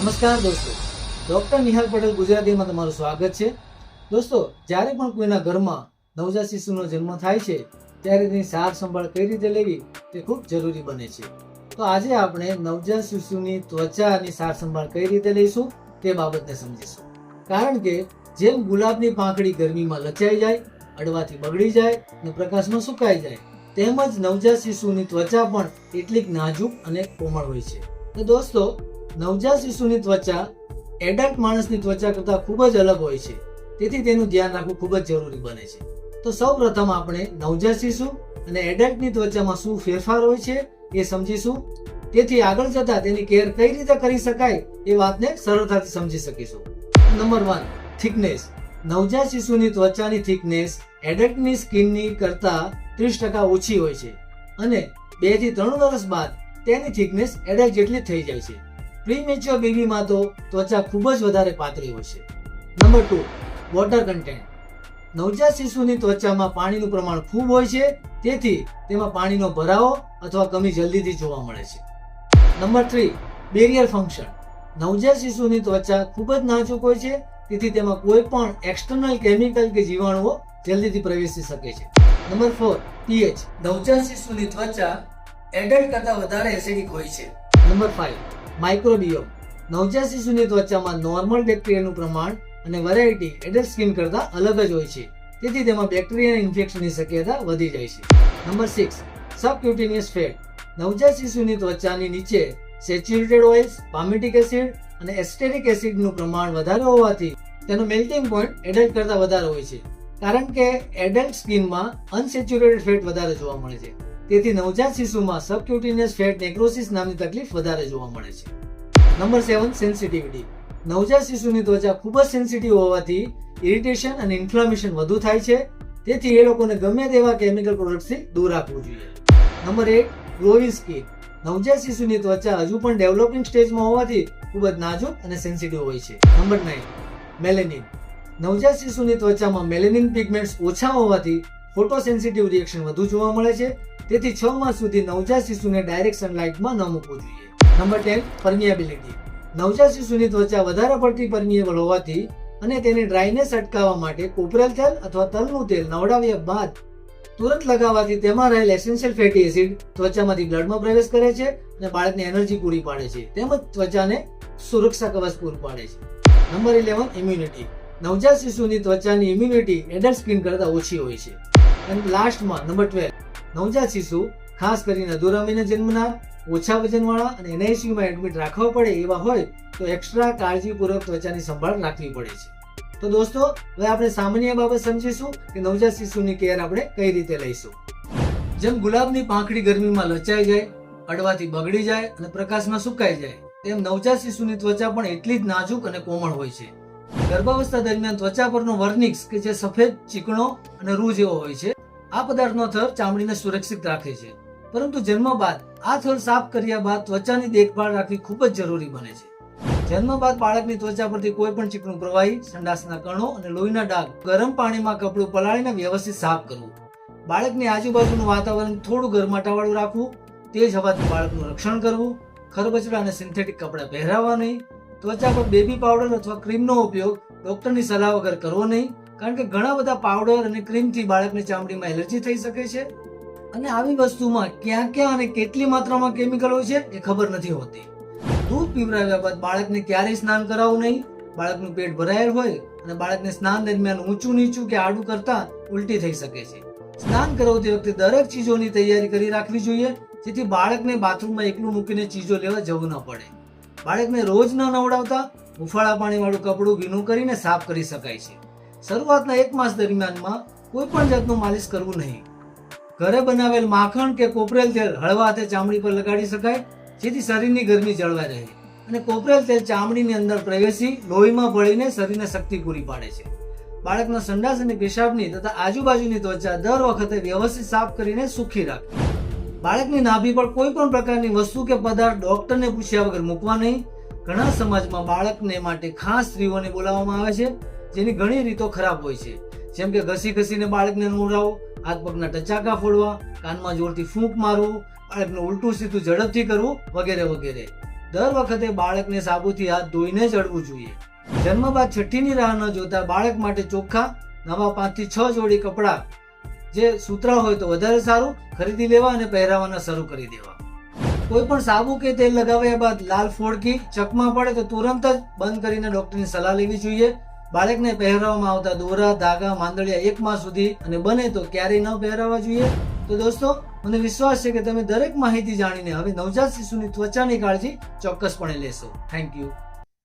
નમસ્કાર દોસ્તો. ડૉક્ટર નિહાલ પટેલ ગુજરાતીમાં તમારું સ્વાગત છે. દોસ્તો, જ્યારે પણ કોઈના ઘરમાં નવજાત શિશુનો જન્મ થાય છે, ત્યારે તેની સાર સંભાળ કઈ રીતે લેવી તે ખૂબ જરૂરી બને છે. તો આજે આપણે નવજાત શિશુની ત્વચાની સાર સંભાળ કઈ રીતે લઈશું તે બાબતને સમજીશું. કારણ કે જેમ ગુલાબની પાંખડી ગરમીમાં લચાઈ જાય, અડવાથી બગડી જાય અને પ્રકાશમાં સુકાઈ જાય, તેમજ નવજાત શિશુની ત્વચા પણ એટલી નાજુક અને કોમળ હોય છે. તો દોસ્તો નવજાત શિશુની ત્વચા એડલ્ટ માણસની ત્વચા કરતાં ખૂબ જ અલગ હોય છે. તેથી તેનું ધ્યાન રાખવું ખૂબ જ જરૂરી બને છે. તો સૌ પ્રથમ આપણે નવજાત શિશુ અને એડલ્ટની ત્વચામાં શું ફેરફાર હોય છે એ સમજીશું. તેથી આગળ જતા તેની કેર કઈ રીતે કરી શકાય એ વાતને સરળતાથી સમજી શકીશું. Number one, thickness. નવજાત શિશુની ત્વચાની થિકનેસ એડલ્ટની સ્કિનની કરતાં ત્રીસ ટકા ઓછી હોય છે. અને બેથી ત્રણ વર્ષ બાદ તેની થિકનેસ એડલ્ટ જેટલી થઈ જાય છે. પ્રીમેચ્યોર બેબીમાં તો ત્વચા ખૂબ જ વધારે પાતળી હોય છે. નંબર ટુ વોટર કન્ટેન્ટ નવજાત શિશુની ત્વચામાં પાણીનું પ્રમાણ ખૂબ હોય છે, તેથી તેમાં પાણીનો ભરાવો અથવા કમી જલ્દીથી જોવા મળે છે. નંબર થ્રી બેરિયર ફંક્શન નવજાત શિશુની ત્વચા ખૂબ જ નાજુક હોય છે, તેથી તેમાં કોઈ પણ એક્સટર્નલ કેમિકલ કે જીવાણુઓ જલ્દીથી પ્રવેશી શકે છે. નંબર ફોર પીએચ નવજાત શિશુની ત્વચા એડલ્ટ કરતાં વધારે એસિડિક હોય છે. નંબર ફાઇવ માઇક્રોબિયોમ નવજાત શિશુની ત્વચામાં નોર્મલ બેક્ટેરિયાનું પ્રમાણ અને વેરાયટી એડલ્ટ સ્કિન કરતાં અલગ જ હોય છે. તેથી તેમાં બેક્ટેરિયા ઇન્ફેક્શનની શક્યતા વધી જાય છે. નંબર સિક્સ સબક્યુટિનિયસ ફેટ નવજાત શિશુની ત્વચાની નીચે સેચ્યુરેટેડ ઓઇલ્સ પામેટિક એસિડ અને એસ્ટેરિક એસિડનું પ્રમાણ વધારે હોવાથી તેનો મેલ્ટિંગ પોઈન્ટ એડલ્ટ કરતાં વધારે હોય છે. કારણ કે એડલ્ટ સ્કિનમાં અનસેચ્યુરેટેડ ફેટ વધારે જોવા મળે છે. તેથી નવજાત શિશુમાં સબક્યુટિનિયસ ફેટ નેક્રોસિસ નામની તકલીફ વધારે જોવા મળે છે. નંબર સેવન સેન્સિટિવિટી નવજાત શિશુની ત્વચા ખૂબ જ સેન્સિટિવ હોવાથી ઇરિટેશન અને ઇન્ફ્લામેશન વધુ થાય છે. તેથી એ લોકોને ગમે તેવા કેમિકલ પ્રોડક્ટ્સથી દૂર રાખવું જોઈએ. નંબર એટ ગ્લોઈંગ સ્કીન નવજાત શિશુની ત્વચા હજુ પણ ડેવલપિંગ સ્ટેજમાં હોવાથી ખૂબ જ નાજુક અને સેન્સિટિવ હોય છે. નંબર નાઇન મેલેનિન નવજાત શિશુની ત્વચામાં મેલેનિન પિગમેન્ટ્સ ઓછા હોવાથી ફોટો સેન્સિટિવ રિએક્શન વધુ જોવા મળે છે. તેથી છ માસ સુધી નવજાત શિશુને ડાયરેક્ટ સનલાઇટમાં ન મૂકવું જોઈએ. નંબર ટેન પરમિયાબિલિટી નવજાત શિશુની ત્વચા વધારે પડતી પરમિએબલ હોવાથી અને તેની ડ્રાયનેસ અટકાવવા માટે કોપરેલ તેલ અથવા તલનું તેલ નવડાવ્યા બાદ તુરંત લગાવવાથી તેમાં રહેલ એસેન્શિયલ ફેટી એસિડ ત્વચામાંથી બ્લડમાં પ્રવેશ કરે છે અને બાળકને એનર્જી પૂરી પાડે છે. તેમજ ત્વચાને સુરક્ષા કવચ પૂરું પાડે છે. નંબર ઇલેવન ઇમ્યુનિટી નવજાત શિશુની ત્વચાની ઇમ્યુનિટી એડલ્ટ સ્કિન કરતાં ઓછી હોય છે. અને લાસ્ટમાં નંબર ટ્વેલ્વ નવજાત શિશુ, ખાસ કરીને અધૂરા મહિને ઓછા વજનવાળા અને એનઆઈસીયુમાં એડમિટ રાખવા પડે એવા હોય, તો એક્સ્ટ્રા કાળજીપૂર્વક ત્વચાની સંભાળ રાખવી પડે છે. તો દોસ્તો, હવે આપણે સામાન્ય બાબત સમજીશું કે નવજાત શિશુની કેર આપણે કઈ રીતે લઈશું. જેમ ગુલાબની પાંખડી ગરમીમાં લચાઈ જાય અડવાથી બગડી જાય અને પ્રકાશમાં સુકાઈ જાય, તેમ નવજાત શિશુની ત્વચા પણ એટલી જ નાજુક અને કોમળ હોય છે. ગર્ભાવસ્થા દરમિયાન ત્વચા પરનો વર્નિક્સ કે જે સફેદ ચીકણો અને રૂ જેવો હોય છે, આ પદાર્થનો થર ચામડીને સુરક્ષિત રાખે છે. પરંતુ જન્મ બાદ આ થર સાફ કર્યા બાદ ત્વચાની દેખભાળ રાખવી ખૂબ જ જરૂરી બને છે. જન્મ બાદ બાળકની ત્વચા પરથી કોઈ પણ ચીકણું પ્રવાહી, સંડાસના કણો અને લોહીના ડાઘ ગરમ પાણીમાં કપડું પલાળીને વ્યવસ્થિત સાફ કરવું. બાળકની આજુબાજુનું વાતાવરણ થોડું ગરમાટાવાળું રાખવું. તેજ હવાથી બાળકનું રક્ષણ કરવું. ખરબચડા અને સિન્થેટિક કપડાં પહેરાવવા નહીં. ત્વચા પર બેબી પાવડર અથવા ક્રીમનો ઉપયોગ ડોક્ટરની સલાહ વગર કરવો નહીં, કારણ કે ઘણા બધા પાવડર અને ક્રીમથી બાળકની ચામડીમાં એલર્જી થઈ શકે છે. અને આવી વસ્તુમાં ક્યાં ક્યાં અને કેટલી માત્રામાં કેમિકલ હોય છે એ ખબર નથી હોતી. દૂધ પીવડાવ્યા બાદ બાળકને ક્યારેય સ્નાન કરાવવું નહીં. બાળકનું પેટ ભરાયેલ હોય અને બાળકને સ્નાન દરમિયાન ઊંચું નીચું કે આડું કરતા ઉલટી થઈ શકે છે. સ્નાન કરાવતી વખતે દરેક ચીજોની તૈયારી કરી રાખવી જોઈએ, જેથી બાળકને બાથરૂમમાં એકલું મૂકીને ચીજો લેવા જવું ન પડે. બાળકને રોજ ન નવડાવતા હુંફાળા પાણીવાળું કપડું ભીનું કરીને સાફ કરી શકાય છે. શરૂઆતના એક માસ દરમિયાનમાં કોઈ પણ જાતનું માલિશ કરવું નહીં. ઘરે બનાવેલ માખણ કે કોપરેલ તેલ હળવા હાથે ચામડી પર લગાડી શકાય, જેથી શરીરની ગરમી જળવાઈ રહે. અને કોપરેલ તેલ ચામડીની અંદર પ્રવેશી લોહીમાં ભળીને શરીરને શક્તિ પૂરી પાડે છે. બાળકના સંડાસ અને પેશાબની તથા આજુબાજુની ત્વચા દર વખતે વ્યવસ્થિત સાફ કરીને સૂકી રાખવી બાળકની નાભી પર કોઈ પણ પ્રકારની વસ્તુ કે પદાર્થ ડોક્ટરને પૂછ્યા વગર મૂકવા નહીં. ઘણા સમાજમાં બાળકને માટે ખાસ સ્ત્રીઓને બોલાવવામાં આવે છે, જેની ઘણી રીતો ખરાબ હોય છે. જેમ કે ઘસી ઘસીને બાળકને નવડાવો, હાથ પગના ટચાકા ફોડવા, કાનમાં જોરથી ફૂંક મારવું, બાળકનું ઉલટું સીધું ઝડપથી કરવું, વગેરે વગેરે. દર વખતે બાળકને સાબુથી હાથ ધોઈને ચડવું જોઈએ. જન્મ બાદ છઠ્ઠીની રાહ ન જોતા બાળક માટે ચોખ્ખા નવા પાંચથી છ જોડી કપડાં જે સૂતરા હોય તો વધારે સારું ખરીદી લેવા અને પહેરાવાના શરૂ કરી દેવા. કોઈ પણ સાબુ કે તેલ લગાવ્યા બાદ લાલ ફોડકી ચકમા પડે તો તુરંત જ બંધ કરીને ડોક્ટરની સલાહ લેવી જોઈએ. બાળકને પહેરાવવામાં આવતા દોરા, ધાગા, માંદડિયા એક માસ સુધી અને બને તો ક્યારેય ન પહેરાવવા જોઈએ. તો દોસ્તો, મને વિશ્વાસ છે કે તમે દરેક માહિતી જાણીને હવે નવજાત શિશુની ત્વચાની કાળજી ચોક્કસપણે લેશો. Thank you